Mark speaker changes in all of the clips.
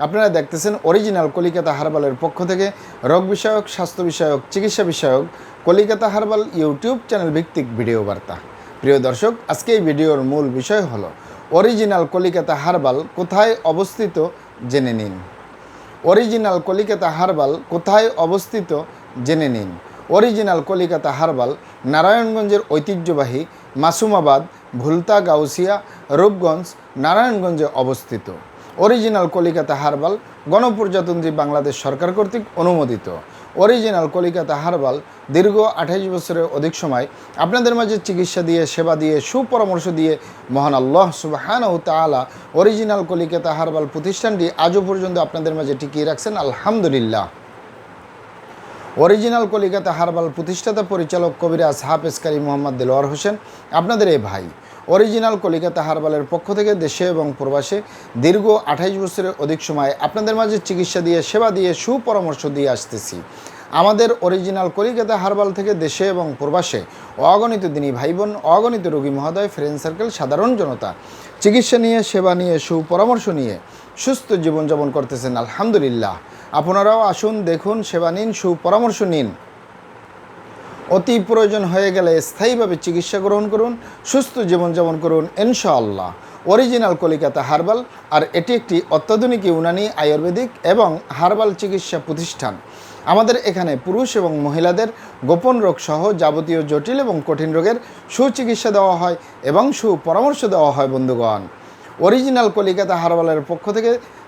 Speaker 1: আপনারা দেখতেছেন অরিজিনাল কলিকাতা হারবালের পক্ষ থেকে রোগ বিষয়ক, স্বাস্থ্য বিষয়ক, চিকিৎসা বিষয়ক কলিকাতা হারবাল ইউটিউব চ্যানেল ভিত্তিক ভিডিও বার্তা। প্রিয় দর্শক, আজকে এই ভিডিওর মূল বিষয় হলো অরিজিনাল কলিকাতা হারবাল কোথায় অবস্থিত জেনে নিন। অরিজিনাল কলিকাতা হারবাল কোথায় অবস্থিত জেনে নিন। অরিজিনাল কলিকাতা হারবাল নারায়ণগঞ্জের ঐতিহ্যবাহী মাসুমাবাদ, ভুলতা গাউসিয়া, রূপগঞ্জ, নারায়ণগঞ্জে অবস্থিত। অরিজিনাল কলিকাতা হারবাল গণপ্রজাতন্ত্রী বাংলাদেশ সরকার কর্তৃক অনুমোদিত। অরিজিনাল কলিকাতা হারবাল দীর্ঘ আঠাইশ বছরের অধিক সময় আপনাদের মাঝে চিকিৎসা দিয়ে, সেবা দিয়ে, সুপরামর্শ দিয়ে মহান আল্লাহ সুবাহান ও তালা অরিজিনাল কলিকাতা হারবাল প্রতিষ্ঠানটি আজও পর্যন্ত আপনাদের মাঝে টিকিয়ে রাখছেন। আলহামদুলিল্লাহ। অরিজিনাল কলিকাতা হারবাল প্রতিষ্ঠাতা পরিচালক কবিরাজ হাফেজকারী মোহাম্মদ দেলোয়ার হোসেন, আপনাদের এই ভাই। অরিজিনাল কলিকাতা হারবালের পক্ষ থেকে দেশে এবং প্রবাসে দীর্ঘ আঠাইশ বছরের অধিক সময় আপনাদের মাঝে চিকিৎসা দিয়ে, সেবা দিয়ে, সুপরামর্শ দিয়ে আসতেছি। আমাদের অরিজিনাল কলিকাতা হারবাল থেকে দেশে এবং প্রবাসে অগণিত দিনী ভাই বোন অগণিত রোগী মহোদয় ফ্রেন্ড সার্কেল সাধারণ জনতা। চিকিৎসা নিয়ে, সেবা নিয়ে, সুপরামর্শ নিয়ে সুস্থ জীবনযাপন করতেছেন, আলহামদুলিল্লাহ। আপনারাও আসুন, দেখুন, সেবা নিন, সুপরামর্শ নিন। অতি প্রয়োজন হয়ে গেলে স্থায়ীভাবে চিকিৎসা গ্রহণ করুন, সুস্থ জীবনযাপন করুন, ইনশাআল্লাহ। অরিজিনাল কলিকাতা হার্বাল, আর এটি একটি অত্যাধুনিক ইউনানি আয়ুর্বেদিক এবং হার্বাল চিকিৎসা প্রতিষ্ঠান। আমাদের এখানে পুরুষ এবং মহিলাদের গোপন রোগ সহ যাবতীয় জটিল এবং কঠিন রোগের সুচিকিৎসা দেওয়া হয় এবং সুপরামর্শ দেওয়া হয়, বন্ধুগণ। অরিজিনাল কলিকাতা হারবালের পক্ষ থেকে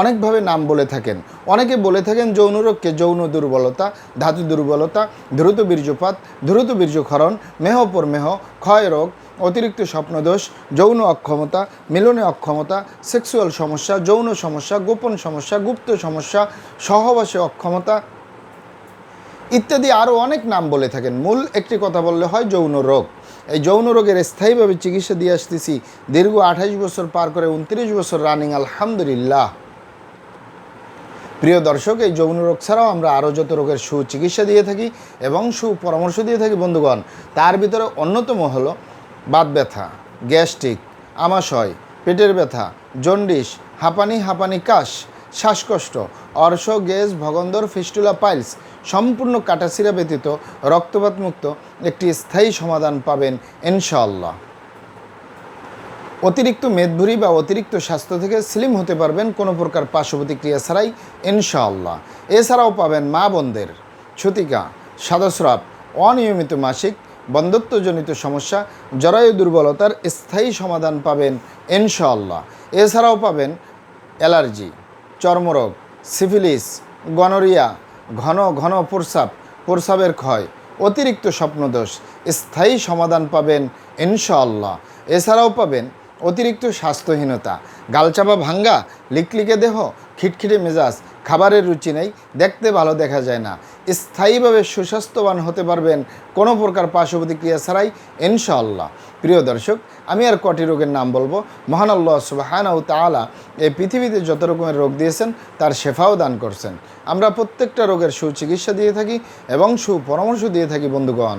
Speaker 1: অনেকভাবে নাম বলে থাকেন। অনেকে বলে থাকেন যৌন রোগকে যৌন দুর্বলতা, ধাতু দুর্বলতা দ্রুত বীর্যপাত দ্রুত বীর্যক্ষরণ মেহপর মেহ, ক্ষয় রোগ, অতিরিক্ত স্বপ্নদোষ, যৌন অক্ষমতা, মিলনে অক্ষমতা, সেক্সুয়াল সমস্যা, যৌন সমস্যা, গোপন সমস্যা, গুপ্ত সমস্যা, সহবাসে অক্ষমতা ইত্যাদি আরও অনেক নাম বলে থাকেন। মূল একটি কথা বললে হয় যৌন রোগ। এই যৌন রোগের স্থায়ীভাবে চিকিৎসা দিয়ে আসতেছি। দীর্ঘ আঠাশ বছর পার করে উনত্রিশ বছর রানিং আলহামদুলিল্লাহ। প্রিয় দর্শক, এই যৌন রোগ ছাড়াও আমরা আরও যত রোগের সুচিকিৎসা দিয়ে থাকি এবং সুপরামর্শ দিয়ে থাকি, বন্ধুগণ, তার ভিতরে অন্যতম হলো বাত ব্যথা, গ্যাস্ট্রিক, আমাশয়, পেটের ব্যথা জন্ডিস হাঁপানি হাঁপানি কাশ, শ্বাসকষ্ট, অর্শ, গ্যাস, ভগন্দর, ফিস্টুলা, পাইলস সম্পূর্ণ কাটাছিরা ব্যতীত রক্তপাত মুক্ত একটি স্থায়ী সমাধান পাবেন ইনশাআল্লাহ। অতিরিক্ত মেদভুরি বা অতিরিক্ত স্বাস্থ্য থেকে স্লিম হতে পারবেন কোনো প্রকার পার্শ্ব প্রতিক্রিয়া ছাড়াই ইনশাআল্লাহ। এছাড়াও পাবেন মা বোনদের ছুতিকা সাদস্রাব, অনিয়মিত মাসিক, বন্ধত্বজনিত সমস্যা, জরায়ু দুর্বলতার স্থায়ী সমাধান পাবেন ইনশাআল্লাহ। এছাড়াও পাবেন অ্যালার্জি, চর্মরোগ, সিফিলিস, গনোরিয়া ঘন ঘন প্রসাব প্রস্রাবের ক্ষয় অতিরিক্ত স্বপ্নদোষ স্থায়ী সমাধান পাবেন ইনশাআল্লাহ। এছাড়াও পাবেন অতিরিক্ত স্বাস্থ্যহীনতা। গালচাপা ভাঙ্গা, লিকলিকে দেহ, খিটখিটে মেজাজ, খাবারের রুচি নেই, দেখতে ভালো দেখা যায় না। স্থায়ীভাবে সুস্বাস্থ্যবান হতে পারবেন কোনো প্রকার পার্শ্ব প্রতিক্রিয়া ছাড়াই, ইনশাআল্লাহ। প্রিয় দর্শক, আমি আর কটি রোগের নাম বলব। মহান আল্লাহ সুবাহানা ও তালা এই পৃথিবীতে যত রকমের রোগ দিয়েছেন, তার শেফাও দান করছেন। আমরা প্রত্যেকটা রোগের সুচিকিৎসা দিয়ে থাকি এবং সুপরামর্শ দিয়ে থাকি, বন্ধুগণ।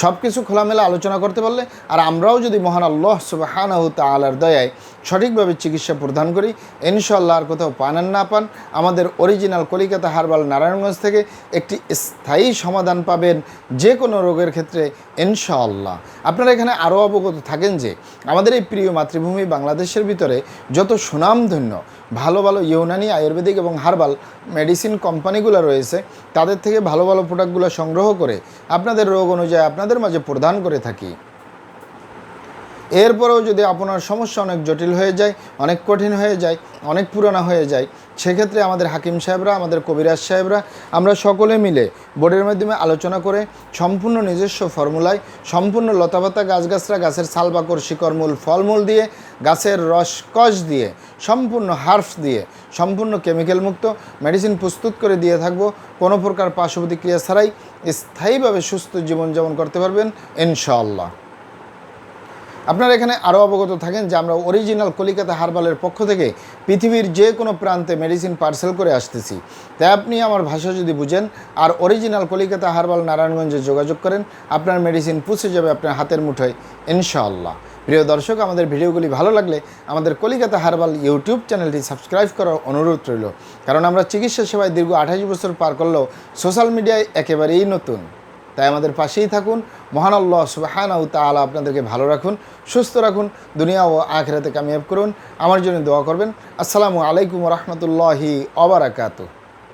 Speaker 1: সব কিছু খোলামেলা আলোচনা করতে পারলে, আর আমরাও যদি মহান আল্লাহ সুবাহানাহু তালার দয়ায় সঠিকভাবে চিকিৎসা প্রদান করি ইনশাল্লাহ আর কোথাও পান আর না পান, আমাদের অরিজিনাল কলিকাতা হারবাল নারায়ণগঞ্জ থেকে একটি স্থায়ী সমাধান পাবেন যে কোনো রোগের ক্ষেত্রে, ইনশাআল্লাহ। আপনারা এখানে আরও অবগত থাকেন যে, আমাদের এই প্রিয় মাতৃভূমি বাংলাদেশের ভিতরে যত সুনামধন্য, ভালো ভালো ইউনানি, আয়ুর্বেদিক এবং হার্বাল মেডিসিন কোম্পানিগুলো রয়েছে, তাদের থেকে ভালো ভালো প্রোডাক্টগুলো সংগ্রহ করে আপনাদের রোগ অনুযায়ী আপনাদের মাঝে প্রদান করে থাকি। এরপরেও যদি আপনার সমস্যা অনেক জটিল হয়ে যায়, অনেক কঠিন হয়ে যায়, অনেক পুরানো হয়ে যায়, সেক্ষেত্রে আমাদের হাকিম সাহেবরা, আমাদের কবিরাজ সাহেবরা, আমরা সকলে মিলে বোর্ডের মাধ্যমে আলোচনা করে সম্পূর্ণ নিজস্ব ফর্মুলায়, সম্পূর্ণ লতাপাতা গাছগাছরা গাছের সালবাকর শিকড়মূল, ফলমূল দিয়ে, গাছের রস, কষ দিয়ে, সম্পূর্ণ হার্ফস দিয়ে, সম্পূর্ণ কেমিক্যাল মুক্ত, মেডিসিন প্রস্তুত করে দিয়ে থাকব। কোনো প্রকার পার্শ্ব প্রতিক্রিয়া ছাড়াই স্থায়ীভাবে সুস্থ জীবনযাপন করতে পারবেন ইনশাআল্লাহ। আপনারা এখানে আরও অবগত থাকেন যে আমরা অরিজিনাল কলিকাতা হারবালের পক্ষ থেকে পৃথিবীর যে কোনো প্রান্তে মেডিসিন পার্সেল করে আসতেছি। তাই আপনি আমার ভাষা যদি বুঝেন আর অরিজিনাল কলিকাতা হারবাল নারায়ণগঞ্জে যোগাযোগ করেন, আপনার মেডিসিন পৌঁছে যাবে আপনার হাতের মুঠোয়, ইনশাআল্লাহ। প্রিয় দর্শক, আমাদের ভিডিওগুলি ভালো লাগলে আমাদের কলিকাতা হারবাল ইউটিউব চ্যানেলটি সাবস্ক্রাইব করার অনুরোধ রইল। কারণ আমরা চিকিৎসা সেবায় দীর্ঘ আঠাশ বছর পার করলেও সোশ্যাল মিডিয়ায় একেবারেই নতুন। তাই আমাদের পাশেই থাকুন। মহান আল্লাহ সুবাহানাউ তালা আপনাদেরকে ভালো রাখুন, সুস্থ রাখুন, দুনিয়া ও আখেরাতে কামিয়াব করুন। আমার জন্য দোয়া করবেন। আসসালামু আলাইকুম রহমতুল্লাহি অবরাকাতু